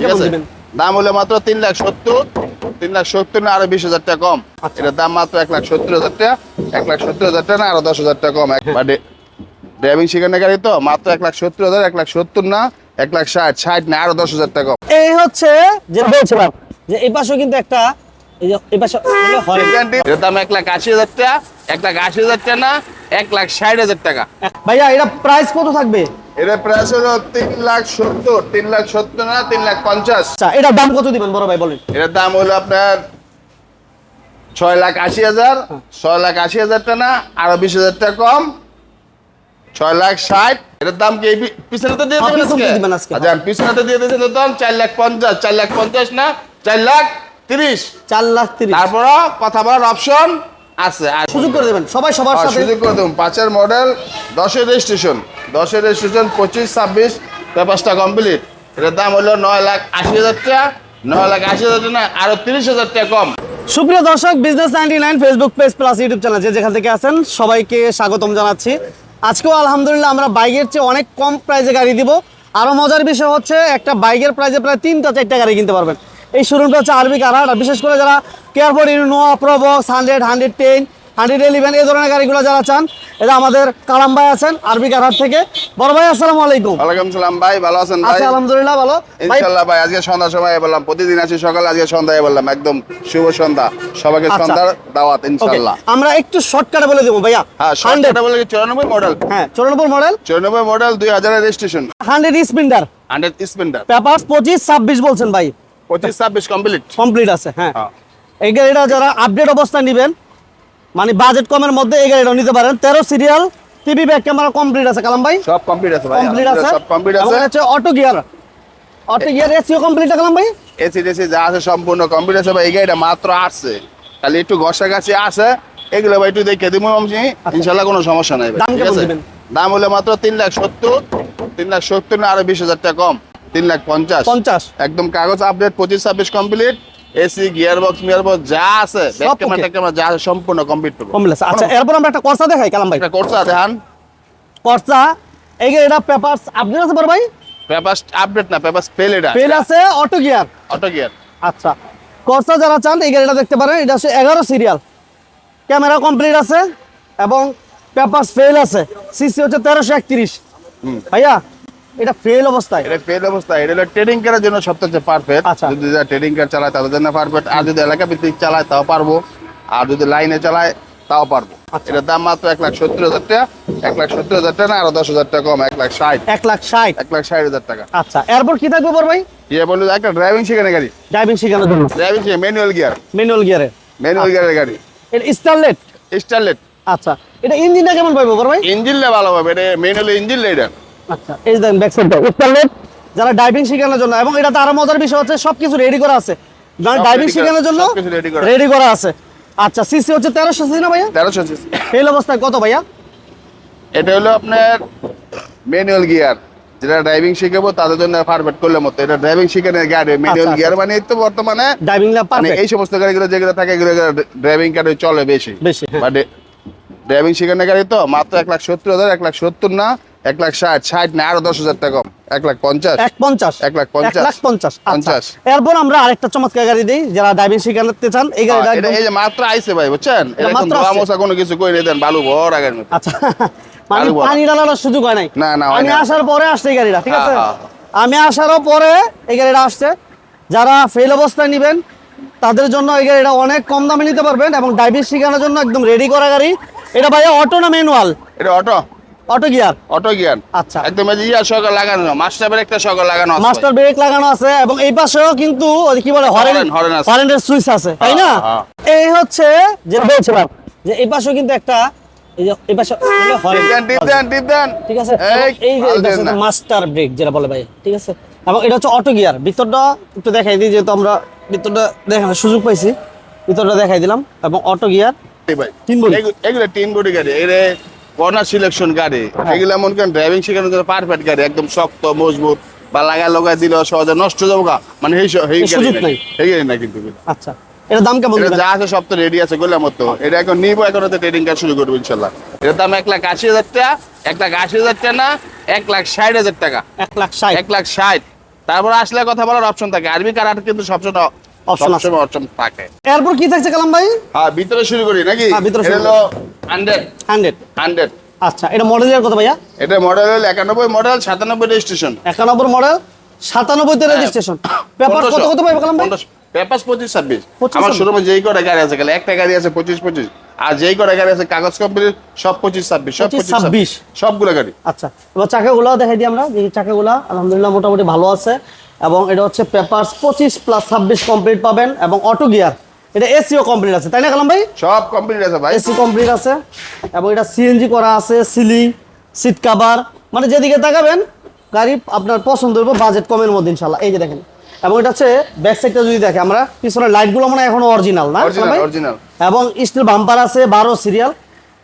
ঠিক কেমন দিবেন? দাম হলো মাত্র তিন লাখ সত্তর। তিন লাখ সত্তর না আরও বিশ হাজার টাকা কম। আচ্ছা। এটার দাম মাত্র এক লাখ সত্তর হাজার টাকা। এক লাখ সত্তর হাজার টাকা না আরও দশ হাজার টাকা কম। একবারে ড্রাইভিং শেখানো গাড়ি তো মাত্র এক লাখ সত্তর হাজার এক লাখ সত্তর না এক লাখ ষাট ষাট না আরও দশ হাজার টাকা কম। এই হচ্ছে যে বলছিলাম যে এই পাশেও কিন্তু একটা এই পাশে দাম এক লাখ আশি হাজার টাকা। এক লাখ আশি হাজার টাকা না এক লাখ ষাট হাজার টাকা। ভাইয়া এটা প্রাইস কত থাকবে? এটা প্রাইস হলো তিন লাখ সত্তর তিন লাখ সত্তর না তিন লাখ পঞ্চাশ। আচ্ছা এটার দাম কত দিবেন বড় ভাই বলেন। এটার দাম হলো আপনার ছয় লাখ আশি হাজার ছয় লাখ আশি হাজার টাকা না আরও বিশ হাজার টাকা কম। ছয় লাখ ষাট এটার দাম কি পিছনে তো দিয়ে হ্যাঁ, দেবেন? আচ্ছা পিছনে তো দিয়ে দিয়েছেন দাম চার লাখ পঞ্চাশ চার লাখ পঞ্চাশ না চার লাখ তিরিশ। চার লাখ তিরিশ। তারপরও কথা বলার অপশন আছে আর সুযোগ করে দেবেন সবাই সবার সাথে সুযোগ করে দেবো পাঁচের মডেল দশের রেজিস্ট্রেশন দশের রেজিস্ট্রেশন পঁচিশ ছাব্বিশ পেপারসটা কমপ্লিট এটার দাম হলো নয় লাখ আশি হাজার টাকা। নয় লাখ আশি হাজার টাকা না আরও তিরিশ হাজার টাকা কম। সুপ্রিয় দর্শক business ninety nine Facebook page plus YouTube channel যে যেখান থেকে আছেন সবাইকে স্বাগতম জানাচ্ছি। আজকেও আলহামদুলিল্লাহ আমরা বাইকের চেয়ে অনেক কম প্রাইসে গাড়ি দিব। আরও মজার বিষয় হচ্ছে একটা বাইকের প্রাইসে প্রায় তিনটা চারটা গাড়ি কিনতে পারবেন। এই শোরুমটা হচ্ছে আরবি কারহাট আর বিশেষ করে যারা কেয়ারফোর ইনোয়া Probox hundred hundred ten hundred eleven এই ধরনের গাড়িগুলো যারা চান এটা আমাদের কালাম ভাই আছেন আরবি কারহাট থেকে। বড় ভাই আসসালামু আলাইকুম। ওয়ালাইকুম সালাম ভাই ভালো আছেন ভাই? আলহামদুলিল্লাহ ভালো। ভাই ইনশাল্লাহ ভাই আজকে সন্ধ্যার সময় বললাম প্রতিদিন আসি সকালে আজকে সন্ধ্যায় বললাম একদম শুভ সন্ধ্যা। সবাইকে আচ্ছা। সন্ধ্যার দাওয়াত ওকে ইনশাল্লাহ আমরা একটু শর্টকাটে বলে দেবো ভাইয়া। হ্যাঁ সন্ধ্যাটা বলে কি চুরানব্বই মডেল হ্যাঁ চৌরানব্বই মডেল চুরানব্বই মডেল দুই হাজারের registration hundred Sprinter hundred Sprinter paper পঁচিশ ছাব্বিশ বলছেন ভাই। পঁচিশ ছাব্বিশ কমপ্লিট কমপ্লিট আছে হ্যাঁ। হ্যাঁ। এই গাড়িটা যারা আপডেট অবস্থায় নেবেন মানে বাজেট কমের মধ্যে এই গাড়িটা নিতে পারেন। তেরো serial TV back camera complete আছে কালাম ভাই? সব কমপ্লিট আছে ভাই। কমপ্লিট আছে। সব কমপ্লিট আছে। অটো গিয়ার অটো গিয়ার এসিও কমপ্লিট কালাম ভাই? এসি টেসি যা আছে সম্পূর্ণ কমপ্লিট আছে ভাই। এই গাড়িটা মাত্র আসছে। খালি একটু ঘষাঘাছি আছে। এগুলো ভাই একটু দেখে দিব আমি। ইনশাল্লাহ কোনো সমস্যা নাই দাম কেমন দিবেন? দাম হলো মাত্র তিন লাখ সত্তর। তিন লাখ সত্তর না আরও বিশ হাজার টাকা কম। তিন লাখ পঞ্চাশ। পঞ্চাশ। একদম কাগজ আপডেট পঁচিশ ছাব্বিশ কমপ্লিট এসি গিয়ার বক্স মিয়ার বক্স যা আছে ব্যাক ক্যামেরা ক্যামেরা যা আছে সম্পূর্ণ কমপ্লিট আচ্ছা এরপর আমরা একটা কর্সা দেখাই কালাম ভাই। এটা দেখান। কর্সা এই পেপার আপডেট আছে বড় ভাই? আপডেট না ফেল এটা। ফেল আছে অটো গিয়ার অটো গিয়ার আচ্ছা কর্সা যারা চান এই গাড়িটা দেখতে পারেন এটা হচ্ছে এগারো সিরিয়াল ক্যামেরা কমপ্লিট আছে এবং পেপার ফেল আছে। সিসি হচ্ছে তেরোশো একত্রিশ। ভাইয়া এটা ফেল অবস্থায়? এটা ফেল অবস্থা এটা ট্রেডিং করার জন্য সবচেয়ে পারফেক্ট আচ্ছা। যদি যারা ট্রেডিং কার চালায় তাদের জন্য পারফেক্ট আর যদি এলাকা ভিত্তিক চালায় তাও পারব। আর যদি লাইনে চালায় তাও পারব। আচ্ছা। এটার দাম মাত্র এক লাখ সত্তর হাজার টাকা। এক লাখ সত্তর হাজার টাকা না আরও দশ হাজার টাকা কম। এক লাখ ষাট। এক লাখ ষাট। এক লাখ ষাট হাজার টাকা। আচ্ছা এরপর কি থাকবে বড় ভাই? ইয়ে বলল একটা ড্রাইভিং শেখানে গাড়ি। ড্রাইভিং শেখানোর জন্য। ড্রাইভিং শিখে ম্যানুয়াল গিয়ার ম্যানুয়াল গিয়ারে ম্যানুয়াল গিয়ারের গাড়ি। এটা স্টারলেট স্টারলেট আচ্ছা। এটা ইঞ্জিনটা কেমন বড় ভাই? ইঞ্জিনটা ভালো হবে এটা ম্যানুয়াল ইঞ্জিন এটা আচ্ছা এই দেখেন ব্যাক সাইডটা স্টারলেট যারা ড্রাইভিং শেখানোর জন্য এবং এটা আরও মজার বিষয় হচ্ছে সবকিছু রেডি করা আছে। মানে সব ড্রাইভিং শেখানোর জন্য। রেডি করা আছে। আচ্ছা সিসি হচ্ছে তেরোশো সিসি না ভাইয়া? তেরোশো সিসি ফেল অবস্থায় কত ভাইয়া? এটা হলো আপনার ম্যানুয়াল গিয়ার যেটা ড্রাইভিং শিখাবো তাদের জন্য পারফেক্ট করলে মতো এটা ড্রাইভিং শিখানোর গাড়ি ম্যানুয়াল। গিয়ার মানে তো বর্তমানে ড্রাইভিং মানে পারফেক্ট এই সমস্ত গাড়িগুলো যেগুলো থাকে এগুলো ড্রাইভিং কার্ডে চলে বেশি। বেশি, হ্যাঁ। ড্রাইভিং শেখানোর গাড়ি তো মাত্র এক লাখ সত্তর হাজার এক লাখ সত্তর না। এক লাখ ষাট ষাট না আরও দশ হাজার টাকা কম। এক লাখ পঞ্চাশ? এক পঞ্চাশ। এক লাখ পঞ্চাশ। লাখ পঞ্চাশ। আচ্ছা। পঞ্চাশ। এরপর আমরা আরেকটা চমৎকার গাড়ি দিই যারা ড্রাইভিং শেখাতে চান এই গাড়িটা হ্যাঁ, এই যে মাত্র আইছে ভাই বুঝছেন? ধোয়া মোছা কোনো কিছু নিয়ে দেন বালু ভর আগের মতো। আচ্ছা। মানে পানি ডালানোর সুযোগ হয় নাই। না, না, আমি আসার পরে আসছে এই গাড়িটা ঠিক আছে? হ্যাঁ, আমি আসারও পরে এই গাড়িটা আসছে। যারা ফেল অবস্থায় নেবেন তাদের জন্য এই গাড়িটা অনেক কম দামে নিতে পারবেন এবং ড্রাইভিং শেখানোর জন্য একদম রেডি করা গাড়ি। এটা ভাইয়া অটো না ম্যানুয়াল এটা auto auto gear auto gear আচ্ছা। একদম এই ইয়া সকাল লাগানো মাস্টার একটা সকাল লাগানো আছে। মাস্টার ব্রেক লাগানো আছে এবং এই পাশেও কিন্তু ওই কি বলে হরেন। হরেনের সুইচ আছে। তাই না? হ্যাঁ, এই হচ্ছে যে বলছিলাম যে এই পাশেও কিন্তু একটা এই যে এই পাশে হরেন ঠিক আছে? এই, যে। মাস্টার ব্রেক যেটা বলে ভাই ঠিক আছে? এবং এটা হচ্ছে অটো গিয়ার ভিতরটা একটু দেখাই দিই যেহেতু আমরা ভিতরটা দেখানোর সুযোগ পাইছি। ভিতরটা দেখাই দিলাম এবং অটো গিয়ার তিন বডি। এগুলো তিন বডি গাড়ি কর্নার সিলেকশন গাড়ি। হ্যাঁ। এগুলো মনে করেন ড্রাইভিং শেখানোর জন্য পারফেক্ট গাড়ি একদম শক্ত মজবুত বা লাগা লগাই দিলে সহজে নষ্ট যাব গা। মানে এই সুযোগ নাই। এই গাড়ি না কিন্তু আচ্ছা এটার দাম কেমন যা আছে সব তো রেডি আছে গোলাম মতো এটা এখন নিবো এখন ট্রেডিং কাজ শুরু করব ইনশাল্লাহ। এটার দাম এক লাখ আশি হাজার টাকা এক লাখ আশি হাজার টাকা না এক লাখ ষাট হাজার টাকা। এক লাখ ষাট। এক লাখ ষাট। তারপর আসলে কথা বলার অপশন থাকে। আরবি কারার কিন্তু সবসময় Option আছে। অপশন থাকে। এরপর কি থাকছে কালাম ভাই? হ্যাঁ ভিতরে শুরু করি নাকি? হ্যাঁ, ভিতরে শুরু হলো হান্ড্রেড। হান্ড্রেড। হান্ড্রেড আচ্ছা এটা মডেলের কত ভাইয়া? এটা মডেল হলো একানব্বই মডেল সাতানব্বই রেজিস্ট্রেশন একানব্বই মডেল সাতানব্বইতে রেজিস্ট্রেশন পেপার কত কত ভাই কালাম ভাই? পেপার পঁচিশ ছাব্বিশ। 25, আমার শোরুমে যেই কটা গাড়ি আছে খালি একটা গাড়ি আছে পঁচিশ পঁচিশ। আর যেই কটা গাড়ি আছে কাগজ কমপ্লিট সব পঁচিশ ছাব্বিশ সব পঁচিশ ছাব্বিশ? 26 সবগুলো গাড়ি। আচ্ছা এবার চাকাগুলো দেখাই দিই আমরা যে চাকাগুলো আলহামদুলিল্লাহ মোটামুটি ভালো আছে। এবং এটা হচ্ছে পেপার পঁচিশ প্লাস ছাব্বিশ কমপ্লিট পাবেন এবং অটো গিয়ার এটা এসিও কমপ্লিট আছে তাই না কালাম ভাই? সব কমপ্লিট আছে ভাই। এসি কমপ্লিট আছে এবং এটা সিএনজি করা আছে সিলিং সিট কাভার মানে যেদিকে তাকাবেন গাড়ি আপনার পছন্দ হবে বাজেট কমের মধ্যে ইনশাল্লাহ এই যে দেখেন এবং এটা হচ্ছে ব্যাক সাইডটা যদি দেখে আমরা পিছনের লাইটগুলো মানে এখনও অরিজিনাল না? অরিজিনাল এবং স্টিল বাম্পার আছে বারো সিরিয়াল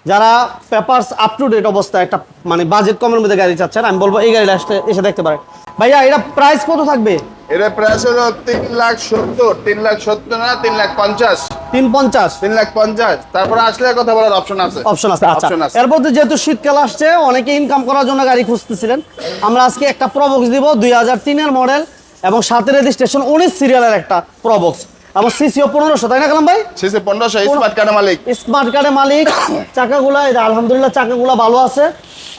যারা পেপারস আপ টু ডেট অবস্থা একটা মানে বাজেট কমের মধ্যে গাড়ি চাচ্ছেন আমি বলব এই গাড়িটা আসতে এসে দেখতে পারেন। ভাইয়া এটা প্রাইস কত থাকবে? এটা প্রাইস হলো তিন লাখ সত্তর তিন লাখ সত্তর না তিন লাখ পঞ্চাশ। তিন পঞ্চাশ? তিন লাখ পঞ্চাশ। তারপরে আসলে কথা বলার অপশন আছে। অপশন আছে আচ্ছা। এরপর যেহেতু শীতকাল আসছে অনেকে ইনকাম করার জন্য গাড়ি খুঁজতেছিলেন। আমরা আজকে একটা প্রবক্স দিব দুই হাজার তিনের মডেল এবং সাথে রেজিস্ট্রেশন উনিশ সিরিয়ালের একটা প্রবক্স এবং সিসিও পনেরোশো তাই না কালাম ভাই? শেষে পনেরোশো স্মার্ট কার্ডের মালিক। স্মার্ট কার্ডের মালিক চাকাগুলো আলহামদুলিল্লাহ চাকাগুলো ভালো আছে।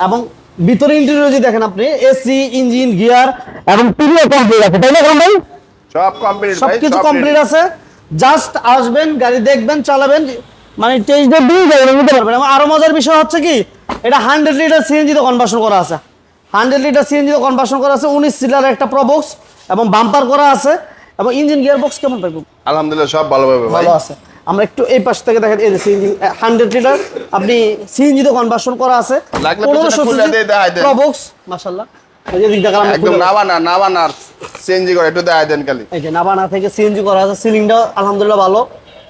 এবং ভিতরে ইন্টেরিয়র যদি দেখেন আপনি এসি ইঞ্জিন গিয়ার এবং টিভিও কমপ্লিট আছে তাই না কালাম ভাই? সব কমপ্লিট ভাই সবকিছু সব কমপ্লিট আছে। জাস্ট আসবেন গাড়ি দেখবেন চালাবেন মানে টেস্ট দিয়ে গাড়ি নিতে পারবেন। এবং আরও মজার বিষয় হচ্ছে কি এটা হান্ড্রেড লিটার সিএনজিতে কনভার্সন করা আছে। হান্ড্রেড লিটার সিএনজিতে কনভার্সন করা আছে উনিশ সিলার একটা প্রবক্স এবং বাম্পার করা আছে এবং ইঞ্জিন গিয়ার বক্স কেমন পাইব আলহামদুলিল্লাহ সব ভালোভাবে ভালো আছে। আমরা একটু এই পাশ থেকে দেখেন এই যে সিএনজি হান্ড্রেড লিটার আপনি সিএনজিতে কনভার্সন করা আছে। সিএনজি সিএনজি করা আছে সিলিংটাও আলহামদুলিল্লাহ ভালো।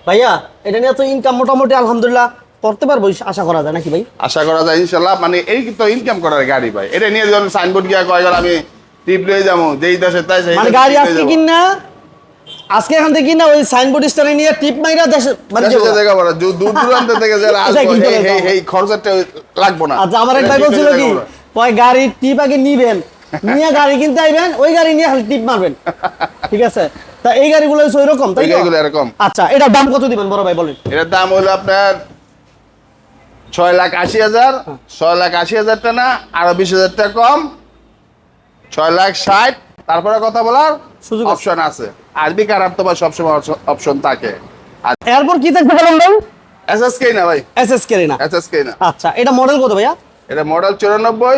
ভাইয়া এটা নিয়ে তো ইনকাম মোটামুটি আলহামদুলিল্লাহ করতে পারব আশা করা যায় নাকি ভাই? আশা করা যায় ইনশাল্লাহ মানে এই তো ইনকাম করার গাড়ি ভাই। এটা নিয়ে যখন সাইনবোর্ড গিয়া কয় গেল আমি টিপ লয়ে যাব যেই দেশে তাই মানে গাড়ি আজকে কিনা আজকে এখান থেকে কিনা ওই সাইনবোর্ড স্টারে নিয়ে টিপ মাইরা দেশে মানে যে জায়গা বড়, দূর দূর দূরান্ত থেকে যারা আসব, এই- এই- লাগবো না আচ্ছা আমার এক এটা ভাই বলছিল কি। ওই গাড়ি টিপ আগে নিবেন নিয়ে গাড়ি কিনতে আইবেন ওই গাড়ি নিয়ে খালি টিপ মারবেন ঠিক আছে তা এই গাড়িগুলো ওই রকম তাই? গাড়িগুলো এরকম। আচ্ছা এটার দাম কত দিবেন বড় ভাই বলেন এটার দাম হলো আপনার ছয় লাখ আশি হাজার হ্যাঁ। ছয় লাখ আশি হাজার টাকা না আরও বিশ হাজার টাকা কম ছয় লাখ ষাট। তারপরে কথা বলার সুযোগ অপশন আছে। আরবি কারার তোমার সবসময় অপশন থাকে। এরপর কি থাকবে বলেন ভাই? এস এস কে না ভাই। এস এস কেরি না। এস এস কে না। আচ্ছা এটা মডেল কত ভাইয়া? এটা মডেল চুরানব্বই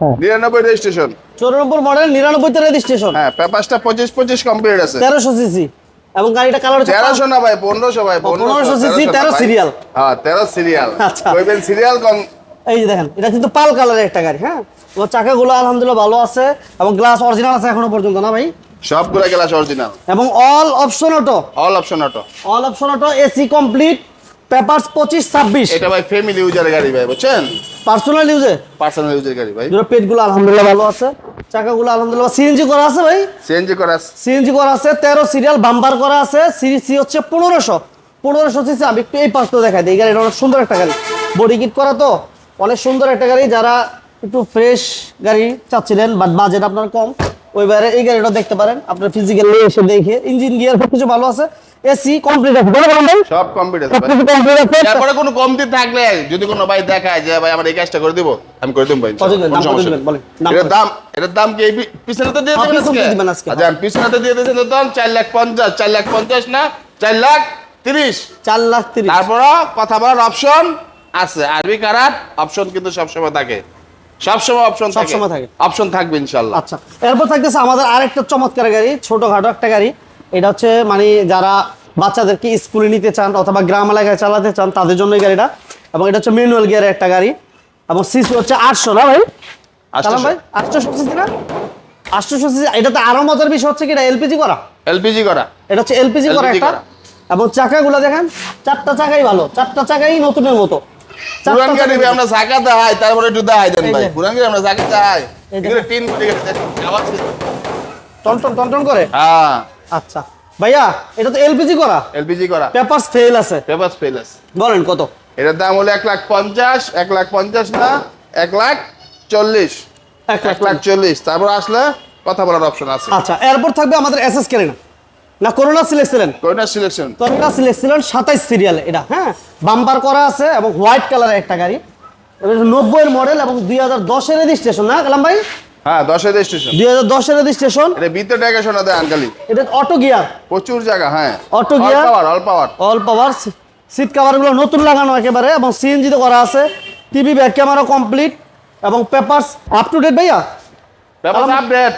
হ্যাঁ। নিরানব্বই রেজিস্ট্রেশন চৌরানব্বই মডেল নিরানব্বইতে রেজিস্ট্রেশন হ্যাঁ পেপারসটা পঁচিশ পঁচিশ কমপ্লিট আছে। তেরোশো সিসি এবং গাড়িটা কালার হচ্ছে তেরোশো না ভাই পনেরোশো ভাই 1500 cc, 13 সিরিয়াল হ্যাঁ তেরো সিরিয়াল আচ্ছা। কইবেন সিরিয়াল কম এই যে দেখেন এটা কিন্তু পাল কালারের একটা গাড়ি হ্যাঁ? তোমার চাকাগুলো আলহামদুলিল্লাহ ভালো আছে এবং গ্লাস অরিজিনাল আছে এখনও পর্যন্ত না ভাই? সবগুলা গ্লাস অরিজিনাল এবং all option auto all option auto all option auto AC complete papers পঁচিশ ছাব্বিশ। এটা ভাই ফ্যামিলি ইউজারের গাড়ি ভাই বুঝছেন? পার্সোনাল ইউজে পার্সোনাল ইউজের গাড়ি ভাই। দুটো পেটগুলো আলহামদুলিল্লাহ ভালো আছে। চাকাগুলো আলহামদুলিল্লাহ সিএনজি করা আছে ভাই? সিএনজি করা আছে। সিএনজি করা আছে তেরো সিরিয়াল বাম্পার করা আছে সিরিসি হচ্ছে পনেরোশো। পনেরোশো সিসি আমি একটু এই পাশটা দেখাই দিই। গাড়িটা অনেক সুন্দর একটা গাড়ি। বডি কিট করা তো অনেক সুন্দর একটা গাড়ি। যারা একটু ফ্রেশ গাড়ি চাচ্ছিলেন বাট বাজেট আপনার কম ওইবারে এই গাড়িটা দেখতে পারেন আপনার ফিজিক্যাল এসে দেখে ইঞ্জিন গিয়ার সব কিছু ভালো আছে এসি কমপ্লিট আছে বলো বলুন ভাই সব কমপ্লিট আছে সবকিছু কমপ্লিট আছে তারপরে কোনো কমতি থাকলে যদি কোনো ভাই দেখায় যে ভাই আমার এই কাজটা করে দিব আমি করে দেব ভাই? দাম কত দিবেন? বলেন। কত? দাম এটার দাম কি এই পিছনে তো দিয়ে হ্যাঁ, দেবেন আজকে? আচ্ছা আমি পিছনে তো দিয়ে দিয়েছেন দাম চার লাখ পঞ্চাশ চার লাখ পঞ্চাশ না চার লাখ তিরিশ চার লাখ তিরিশ তারপরও কথা বলার অপশন আছে আরবি কারার অপশন কিন্তু সবসময় থাকে সবসময় অপশন সবসময় থাকে। অপশন থাকবে ইনশাল্লাহ আচ্ছা এরপর থাকতেছে আমাদের আরেকটা চমৎকার গাড়ি ছোটখাটো একটা গাড়ি। এটা হচ্ছে মানে যারা বাচ্চাদেরকে স্কুলে নিতে চান অথবা গ্রাম এলাকায় চালাতে চান তাদের জন্য এই গাড়িটা। এবং এটা হচ্ছে ম্যানুয়াল গিয়ারের একটা গাড়ি। এবং সিসি হচ্ছে আটশো না ভাই? ভাই সিসি না? সিসি এটা তো আরও মজার বিষয় হচ্ছে কি এটা এলপিজি করা। এলপিজি করা। এটা হচ্ছে এলপিজি করা একটা। এবং চাকাগুলো দেখেন চারটা চাকাই ভালো চারটা চাকাই নতুনের মতো। পুরান গাড়ি আমরা চাকা দেখাই তারপরে একটু দেখাই দেন ভাই। যে। পুরান গাড়ি আমরা চাকা দেখাই এই যে। এগুলো টিন করে গেছে টনটন টনটন করে? হ্যাঁ। আচ্ছা। ভাইয়া এটা তো এলপিজি করা? এলপিজি করা। পেপারস ফেল আছে। পেপার ফেলাস বলেন কত? এটার দাম হলো এক লাখ পঞ্চাশ এক লাখ পঞ্চাশ না এক লাখ চল্লিশ। এক লাখ চল্লিশ। তারপর আসলে কথা বলার অপশন আছে। আচ্ছা এরপর থাকবে আমাদের এস এস কেরিনা না করোনা সিলেক্ট কোনটা সিলেকশন। করোনা সিলেক্ট সাতাইশ সিরিয়াল এটা হ্যাঁ? বাম্পার করা আছে এবং হোয়াইট কালারের একটা গাড়ি। নব্বইয়ের মডেল এবং দুই হাজার দশের রেজিস্ট্রেশন না কালাম ভাই? হ্যাঁ দশের রেজিস্ট্রেশন দুই হাজার দশের রেজিস্ট্রেশন এটা ভিতরে টাকা শোনা দেয় আনকালি এটা অটো গিয়ার প্রচুর জায়গা হ্যাঁ। All power all power all power seat কাভারগুলো নতুন লাগানো একেবারে এবং সিএনজি তো করা আছে। টিভি ব্যাক ক্যামেরা কমপ্লিট এবং পেপারস আপ টু ডেট ভাইয়া?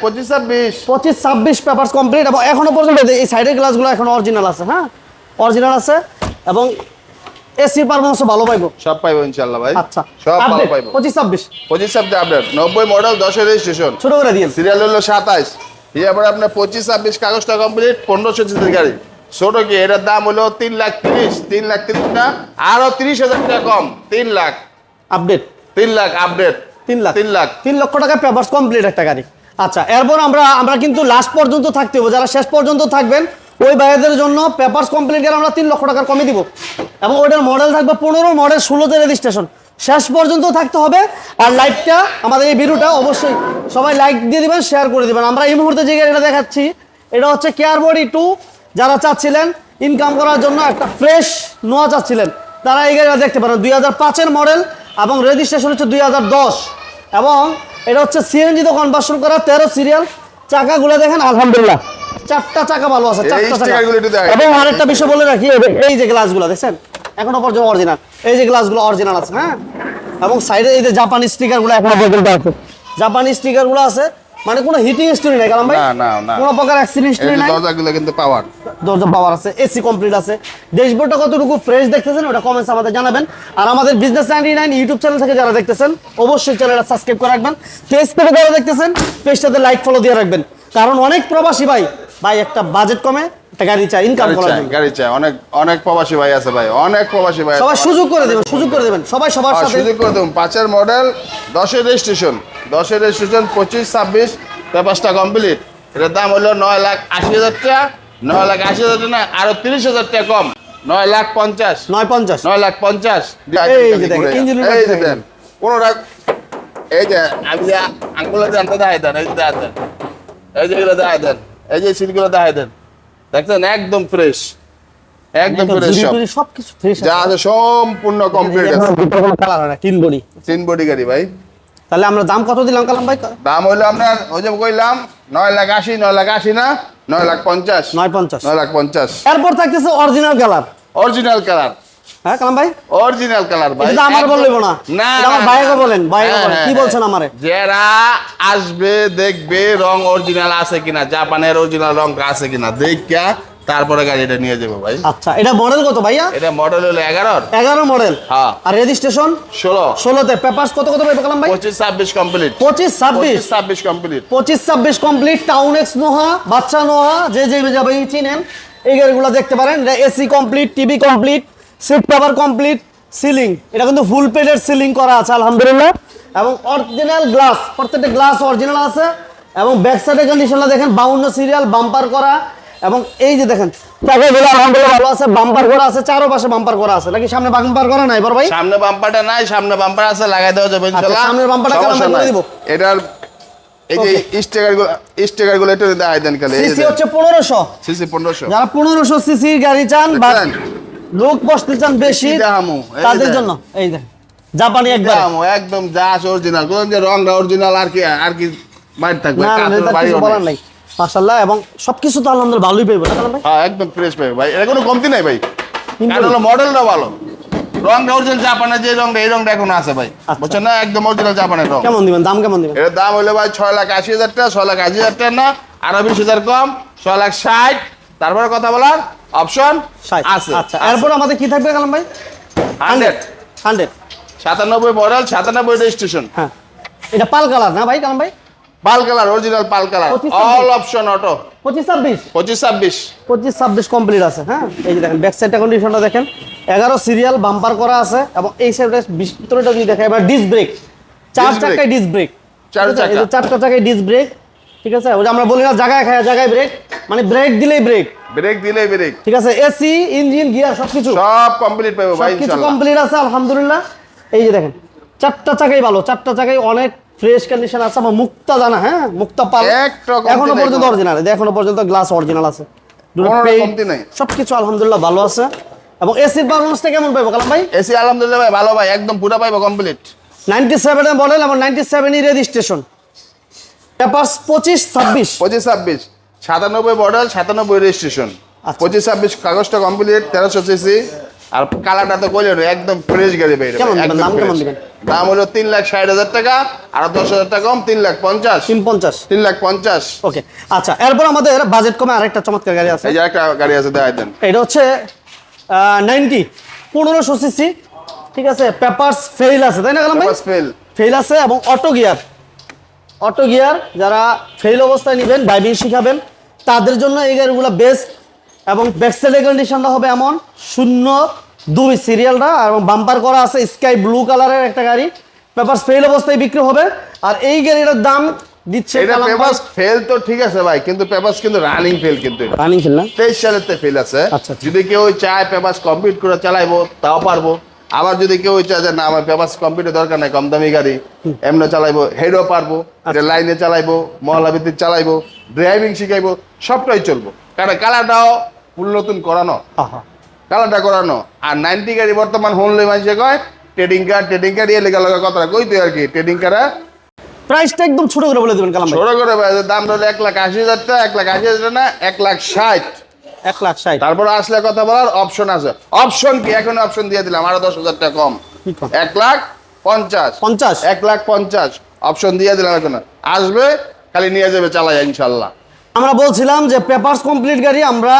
পঁচিশ ছাব্বিশ। কমপ্লিট এবং এখনও পর্যন্ত এই সাইডের গ্লাসগুলো এখন অরিজিনাল আছে হ্যাঁ? অরিজিনাল আছে এবং এসির পারফরমেন্সও ভালো পাইবো। সব পাইবো ইনশাল্লাহ ভাই। আচ্ছা সব ভালো পাইবো। পঁচিশ ছাব্বিশ। পঁচিশ সপ্তাহে আপডেট নব্বই মডেল দশের রেজিস্ট্রেশন ছোট করে দিয়েন সিরিয়াল হলো সাতাইশ। এরপরে আপনার পঁচিশ ছাব্বিশ কাগজটা কমপ্লিট পনেরোশো সিসির গাড়ি। ছোট কি? এটার দাম হলো তিন লাখ তিরিশ। তিন লাখ তিরিশ না আরও তিরিশ হাজার টাকা কম। তিন লাখ। আপডেট তিন লাখ আপডেট তিন লাখ। তিন লাখ। তিন লক্ষ টাকা পেপারস কমপ্লিট একটা গাড়ি। আচ্ছা এরপর আমরা আমরা কিন্তু লাস্ট পর্যন্ত থাকতে হবে যারা শেষ পর্যন্ত থাকবেন ওই ভাইদের জন্য পেপার্স কমপ্লিট গেলে আমরা তিন লক্ষ টাকার কমে দিব। এবং ওইটার মডেল থাকবে পনেরো মডেল ষোলোতে রেজিস্ট্রেশন শেষ পর্যন্ত থাকতে হবে। আর লাইকটা আমাদের এই ভিডিওটা অবশ্যই সবাই লাইক দিয়ে দিবেন শেয়ার করে দিবেন। আমরা এই মুহূর্তে যে গাড়িটা দেখাচ্ছি এটা হচ্ছে কেয়ার বডি টু যারা চাচ্ছিলেন ইনকাম করার জন্য একটা ফ্রেশ নোয়া চাচ্ছিলেন তারা এই গাড়িটা দেখতে পারেন। দুই হাজার পাঁচের মডেল এবং রেজিস্ট্রেশন হচ্ছে দুই হাজার দশ। এবং এটা হচ্ছে সিএনজি তো কনভার্সন করা তেরো সিরিয়াল চাকাগুলো দেখেন আলহামদুলিল্লাহ। চারটা চাকা ভালো আছে চারটা চাকা। এবং আরেকটা বিষয় বলে রাখি এই- এই যে গ্লাসগুলো দেখছেন? এখনও পর্যন্ত অরিজিনাল এই যে গ্লাসগুলো অরিজিনাল আছে হ্যাঁ? এবং সাইডে এই যে জাপানি স্টিকারগুলো এখনও পর্যন্ত আছে জাপানি স্টিকারগুলো আছে মানে কোনো হিটিং স্টোরি নাই কারণ ভাই? না, না, না। কোনো প্রকার অ্যাক্সিডেন্ট স্টোরি নাই? দরজাগুলো কিন্তু পাওয়ার দরজা পাওয়ার আছে এসি কমপ্লিট আছে। ড্যাশবোর্ডটা কতটুকু ফ্রেশ দেখতেছেন ওটা কমেন্টস আমাদের জানাবেন। আর আমাদের business ninety nine YouTube channel থেকে যারা দেখতেছেন অবশ্যই চ্যানেলটা সাবস্ক্রাইব করে রাখবেন। পেজ থেকে যারা দেখতেছেন পেজটাতে লাইক ফলো দিয়ে রাখবেন। কারণ অনেক প্রবাসী ভাই ভাই একটা বাজেট কমে গাড়ি চাই ইনকাম গাড়ি চাই অনেক অনেক প্রবাসী ভাই আছে ভাই অনেক প্রবাসী ভাই। সবাই সুযোগ করে দেবেন সুযোগ করে দেবেন। সবাই সবার সাথে সুযোগ করে দেবো পাঁচের মডেল দশের রেজিস্ট্রেশন দশের রেজিস্ট্রেশন পঁচিশ ছাব্বিশ পেপারসটা কমপ্লিট এটার দাম হলো নয় লাখ আশি হাজার টাকা। নয় লাখ আশি হাজার টাকা না আরও তিরিশ হাজার টাকা কম। নয় লাখ পঞ্চাশ। নয় পঞ্চাশ। নয় লাখ পঞ্চাশ। এই যে দেখেন, এই যে দেখেন। দেন কোনো রাখ এই যে আমি যে আঙ্গুলো জানতে দেখাই দেন এই যে দেখাই দেন। এই যে এগুলো দেখাই দেন। এই যে সিটগুলো দেখাই দেন। দেখছেন? একদম ফ্রেশ একদম ফ্রেশ সব কিছু ফ্রেশ যা আছে। সম্পূর্ণ কমপ্লিট আছে। কালার হয় না তিন বডি। তিন বডি গাড়ি ভাই। তাহলে আমরা দাম কত দিলাম কালাম ভাই? দাম হইল আপনার ওই যে কইলাম নয় লাখ আশি নয় লাখ আশি না নয় লাখ পঞ্চাশ। নয় পঞ্চাশ। নয় লাখ পঞ্চাশ। এরপর থাকতেছে অরিজিনাল কালার অরিজিনাল কালার হ্যাঁ কালাম ভাই? অরিজিনাল কালার ভাই। এটা আমার একদম- না। না আমার ভাইকে বলেন, ভাইকে হ্যাঁ, বলেন। হ্যাঁ, কি হ্যাঁ। বলছেন আমারে? যারা আসবে দেখবে রং অরিজিনাল আছে কিনা জাপানের অরিজিনাল রং আছে কিনা দেখা তারপরে গাড়িটা নিয়ে যাব ভাই। আচ্ছা এটা মডেল কত ভাইয়া? এটা মডেল হলো এগারোর। এগারো মডেল হ্যাঁ। আর রেজিস্ট্রেশন ষোলো। ষোলোতে পেপার্স কত কত পাইবে কালাম ভাই? পঁচিশ ছাব্বিশ কমপ্লিট পঁচিশ ছাব্বিশ। ছাব্বিশ কমপ্লিট পঁচিশ ছাব্বিশ কমপ্লিট টাউন এক্স নোহা বাচ্চা নোহা যে যে যাবে চিনেন। এই গাড়িগুলো দেখতে পারেন। AC complete TV complete seat cover complete ceiling এটা কিন্তু ফুল পেডের সিলিং করা আছে আলহামদুলিল্লাহ। এবং অরিজিনাল গ্লাস প্রত্যেকটা গ্লাস অরিজিনাল আছে। এবং ব্যাক সাইডের কন্ডিশনটা দেখেন বাউন্ন সিরিয়াল বাম্পার করা। এবং এই যে দেখেন চাকাগুলো আলহামদুলিল্লাহ ভালো আছে বাম্পার করা আছে চারো পাশে বাম্পার করা আছে। নাকি সামনে বাম্পার করা নাই বড় ভাই? সামনে বাম্পারটা নাই সামনে বাম্পার আছে লাগাই দেওয়া যাবে ইনশাআল্লাহ সামনের বাম্পারটা কেমন করে দিব? এটার এই যে স্টিকারগুলো স্টিকারগুলো একটু দেখাই দেন সিসি হচ্ছে পনেরোশো। সিসি পনেরোশো। যারা পনেরোশো সিসি গাড়ি চান বা? লোক বসতে চান বেশি তাদের। জন্য। এই দেখ জাপানি একবার। দাম একদম যা অরিজিনাল কোন যে রংটা অরিজিনাল আর কি আর কি বাইরে থাকবে বলার নাই। মাশাআল্লাহ এবং সবকিছু তো আলহামদুলিল্লাহ ভালোই পাইবো না ভাই হ্যাঁ একদম ফ্রেশ পাবে ভাই। এর কোনো কমতি নাই ভাই। কারণ হলো মডেলটা ভালো। রংটা অরিজিনাল জাপানের যে রংটা এই রংটা এখন আছে ভাই। আচ্ছা। বুঝছেন না? একদম অরিজিনাল জাপানের রং। কেমন দিবেন দাম কেমন দিবেন? এটার দাম হলো ভাই ছয় লাখ আশি হাজার টাকা ছয় লাখ আশি হাজার টাকা না আরও বিশ হাজার কম ছয় লাখ ষাট। তারপরে কথা বলার অপশন। আছে। আচ্ছা এরপর আমাদের কি থাকবে কালাম ভাই? হান্ড্রেড। হান্ড্রেড। সাতানব্বই মডেল সাতানব্বই রেজিস্ট্রেশন হ্যাঁ। এটা পাল কালার না ভাই কালাম ভাই? Pearl colour original pearl colour. All option auto পঁচিশ ছাব্বিশ? পঁচিশ ছাব্বিশ। পঁচিশ ছাব্বিশ কমপ্লিট আছে হ্যাঁ? এই যে দেখেন ব্যাক সাইডটা কন্ডিশনটা দেখেন। এগারো সিরিয়াল বাম্পার করা আছে এবং এই সাইডে ভিতরেটা যদি দেখেন এবার ডিস ব্রেক চার। চাকায় ডিস ব্রেক চার চাকায় ডিস ব্রেক ঠিক আছে? ওই যে আমরা বলি না জায়গায় খায় জায়গায় ব্রেক মানে ব্রেক দিলেই ব্রেক ব্রেক দিলে ব্রেক ঠিক আছে? এসি ইঞ্জিন গিয়ার সবকিছু। সব কমপ্লিট পাবে ভাই ইনশাআল্লাহ কমপ্লিট আছে আলহামদুলিল্লাহ। এই যে দেখেন চারটা চাকাই ভালো চারটা চাকাই অনেক ফ্রেশ কন্ডিশন আছে আমার মুক্তা জানা হ্যাঁ? মুক্তা পাল। এখনও পর্যন্ত। অরিজিনাল এখনও পর্যন্ত গ্লাস অরিজিনাল আছে। দুটো কমতি নাই। সবকিছু আলহামদুলিল্লাহ ভালো আছে। এবং এসির পারফরমেন্সটা কেমন পাইবো কালাম ভাই? এসি আলহামদুলিল্লাহ ভাই ভালো ভাই একদম পুরো পাইবো কমপ্লিট নাইনটি সেভেনের মডেল এবং নাইনটি সেভেনই রেজিস্ট্রেশন পেপার্স পঁচিশ ছাব্বিশ। পঁচিশ ছাব্বিশ। সাতানব্বই মডেল সাতানব্বই রেজিস্ট্রেশন আচ্ছা। পঁচিশ ছাব্বিশ কাগজটা কমপ্লিট তেরোশো সিসি আর কালারটা তো কইলেন একদম ফ্রেশ গাড়ি? একদম দাম হলো তিন লাখ ষাট হাজার টাকা আর দশ হাজার টাকা কম তিন লাখ পঞ্চাশ। তিন পঞ্চাশ। তিন লাখ পঞ্চাশ। ওকে আচ্ছা এরপর আমাদের বাজেট কমে আরেকটা চমৎকার গাড়ি আছে। এই যে একটা গাড়ি আছে দেখাই দেন। এটা হচ্ছে নাইনটি পনেরোশো সিসি ঠিক আছে পেপার্স ফেল আছে তাই না ভাই? ফেল ফেল আছে এবং অটো গিয়ার। অটো গিয়ার যারা ফেল অবস্থায় নেবেন ড্রাইভিং শিখাবেন তাদের জন্য এই গাড়িগুলো বেস্ট এবং ব্যাকসাইডের কন্ডিশনটা হবে এমন শূন্য দুই সিরিয়ালটা এবং বাম্পার করা আছে স্কাই ব্লু কালারের একটা গাড়ি। পেপার ফেল অবস্থায় বিক্রি হবে আর এই গাড়িটার দাম দিচ্ছে এটা ফেল তো ঠিক আছে ভাই কিন্তু কিন্তু রানিং ফেল কিন্তু রানিং ফেল না? ফেল আছে। আচ্ছা, আচ্ছা। যদি কেউ চায় পেপাস কমপ্লিট করে চালাইবো তাও পারব। আবার যদি কেউ চায় যে না আমার পেপাস কম্পিউটার দরকার নাই কম দামি গাড়ি এমনি চালাইবো হেডও পারব আচ্ছা। এটা লাইনে চালাইবো মহলা ভিত্তিক চালাইবো ড্রাইভিং শিখাইবো সবটাই চলবো। কারণ কালারটাও ফুল নতুন করানো। কালারটা করানো। আর নাইনটি গাড়ি বর্তমান হোনলে মানুষে কয় ট্রেডিং কার ট্রেডিং কার ইয়ে লেগা লগা কথা কই তুই আর কি ট্রেডিং কারা? প্রাইসটা একদম ছোট করে বলে দেবেন কালাম ছোট করে দাম হলো এক লাখ আশি হাজার টাকা এক লাখ আশি হাজার টাকা না এক লাখ ষাট। এক লাখ ষাট। তারপর আসলে কথা বলার অপশন আছে। অপশন কি? এখন অপশন দিয়ে দিলাম। আরও দশ হাজার টাকা কম। এক লাখ পঞ্চাশ। পঞ্চাশ? এক লাখ পঞ্চাশ। অপশন দিয়ে দিলাম এখন। আসবে খালি নিয়ে যাবে চালাই ইনশাল্লাহ আমরা বলছিলাম যে পেপারস কমপ্লিট গাড়ি আমরা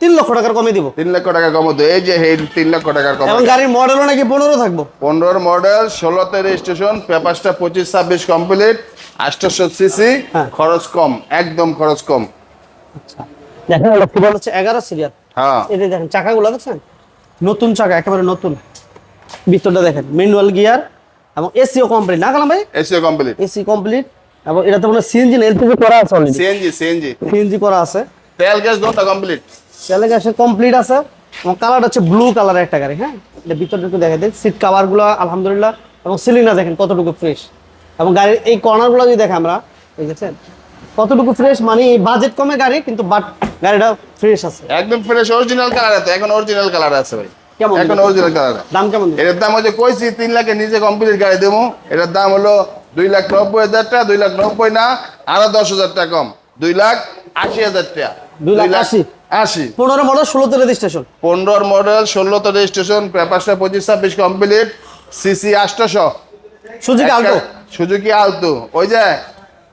তিন লক্ষ টাকার কমে দিব। তিন লক্ষ টাকা কম হতো এই যে এই তিন লক্ষ টাকার কম এবং গাড়ির মডেলও নাকি পনেরো থাকব। পনেরোর মডেল ষোলোতে রেজিস্ট্রেশন পেপারসটা পঁচিশ ছাব্বিশ কমপ্লিট আটশোশো সিসি। খরচ কম একদম খরচ কম। দেখেন ফুটবল হচ্ছে এগারো সিরিয়াল। হ্যাঁ। দেখেন চাকাগুলো দেখছেন? নতুন চাকা একেবারে নতুন। ভিতরটা দেখেন ম্যানুয়াল গিয়ার এবং এসিও কমপ্লিট না কালাম ভাই? এসিও কমপ্লিট এসি কমপ্লিট এবং এটাতে মনে সিএনজি এলপিজি করা আছে অলরেডি সিএনজি সিএনজি সিএনজি করা আছে। তেল গ্যাস কমপ্লিট তেলে গ্যাসে কমপ্লিট আছে। এবং কালারটা হচ্ছে ব্লু কালারের একটা গাড়ি হ্যাঁ? এটা ভিতরটা একটু দেখে দিন সিট কাভারগুলো আলহামদুলিল্লাহ। এবং সিলিংটা দেখেন কতটুকু ফ্রেশ এবং গাড়ির এই কর্নারগুলো যদি দেখেন আমরা দেখেছেন কতটুকু ফ্রেশ মানে বাজেট কমে গাড়ি কিন্তু বাট গাড়িটা ফ্রেশ আছে। একদম ফ্রেশ অরিজিনাল কালার আছে এখন অরিজিনাল কালার আছে ভাই। কেমন এখন অরিজিনাল কালার দাম কেমন এটার দাম হচ্ছে কইছি তিন লাখে নিজে কমপ্লিট গাড়ি দেবো। এটার দাম হলো দুই লাখ নব্বই হাজার টাকা দুই লাখ নব্বই না আরও দশ হাজার টাকা কম। দুই লাখ আশি হাজার টাকা। দুই লাখ আশি? আশি। পনেরো মডেল ষোলোতে রেজিস্ট্রেশন পনেরোর মডেল ষোলোতে রেজিস্ট্রেশন পেপারসটা পঁচিশ ছাব্বিশ কমপ্লিট সিসি আটশোশো সুজুকি আলটো সুজুকি আলতো। ওই যে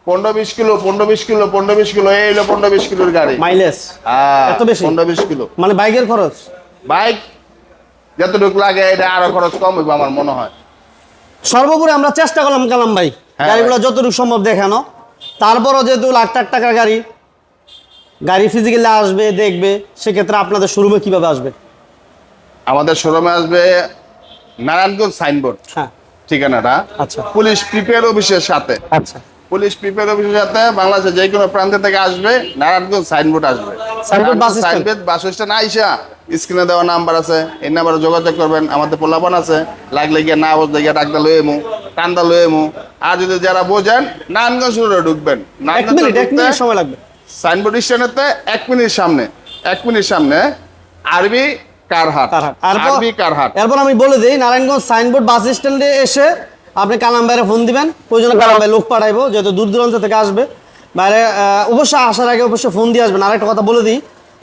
পনেরো বিশ কিলো পনেরো বিশ কিলো পনেরো বিশ কিলো এই হলো পনেরো বিশ কিলোর গাড়ি। মাইলেজ? হ্যাঁ, এত বেশি? পনেরো বিশ কিলো। মানে বাইকের খরচ? বাইক যতটুকু লাগে এটা আরও খরচ কম হইব আমার মনে হয়। সর্বোপরি আমরা চেষ্টা করলাম কালাম ভাই। হ্যাঁ। গাড়িগুলো যতটুকু সম্ভব দেখানো। তারপরও যেহেতু লাখ লাখ টাকার গাড়ি গাড়ি ফিজিক্যালি আসবে দেখবে সেক্ষেত্রে আপনাদের শোরুমে কীভাবে আসবে? আমাদের শোরুমে আসবে নারায়ণগঞ্জ সাইনবোর্ড হ্যাঁ। ঠিকানাটা। আচ্ছা। পুলিশ প্রিপেয়ার অফিসের সাথে। আচ্ছা। পুলিশ প্রিপেয়ার অফিসের সাথে বাংলাদেশের যে কোনো প্রান্ত থেকে আসবে নারায়ণগঞ্জ সাইনবোর্ড আসবে। Signboard bus stand? আইসা স্ক্রিনে দেওয়া নাম্বার আছে এই নাম্বারে যোগাযোগ করবেন। আমাদের পোলাপান আছে লাগলে গিয়ে না গিয়ে ডাকটা লয়ে এমু টান্দা লয়ে এমু আর যদি যারা বোঝেন নারায়ণগঞ্জ রোডে ঢুকবেন। নারায়ণগঞ্জ সময় লাগবে। সাইনবোর্ড স্ট্যান্ডেতে এক মিনিট সামনে এক মিনিট সামনে আরবি কারহাট। আরবি কারহাট। এরপর আমি বলে দিই নারায়ণগঞ্জ সাইনবোর্ড বাস স্ট্যান্ডে এসে আপনি কালাম ভাইয়ের ফোন দিবেন প্রয়োজনে কালাম ভাই লোক পাঠাইবো যেহেতু দূর দূরান্ত থেকে আসবে। বাইরে অবশ্যই আসার আগে অবশ্যই ফোন দিয়ে আসবেন। আরেকটা কথা বলে দিই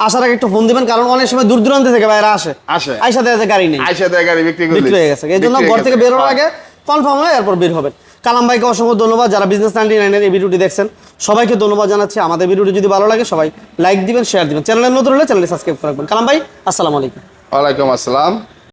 আসার আগে একটু ফোন দিবেন কারণ অনেক সময় দূর দূরান্ত থেকে বাইরে আসে। আসে। আইসা দেখা যায় গাড়ি নেই। আইসা দেয় গাড়ি বিক্রি হয়ে গেছে। এই জন্য ঘর থেকে গেছে। বের হওয়ার হ্যাঁ। আগে কনফার্ম হয়ে এরপর বের হবেন। কালাম ভাইকে অসংখ্য ধন্যবাদ। যারা বিজনেস নাইনটি নাইনের এই ভিডিওটি দেখছেন সবাইকে ধন্যবাদ জানাচ্ছি। আমাদের ভিডিওটি যদি ভালো লাগে সবাই লাইক দিবেন শেয়ার দিবেন। চ্যানেলে নতুন হলে চ্যানেলটি সাবস্ক্রাইব রাখবেন। কালাম ভাই আসসালামু আলাইকুম। ওয়ালাইকুম আসসালাম।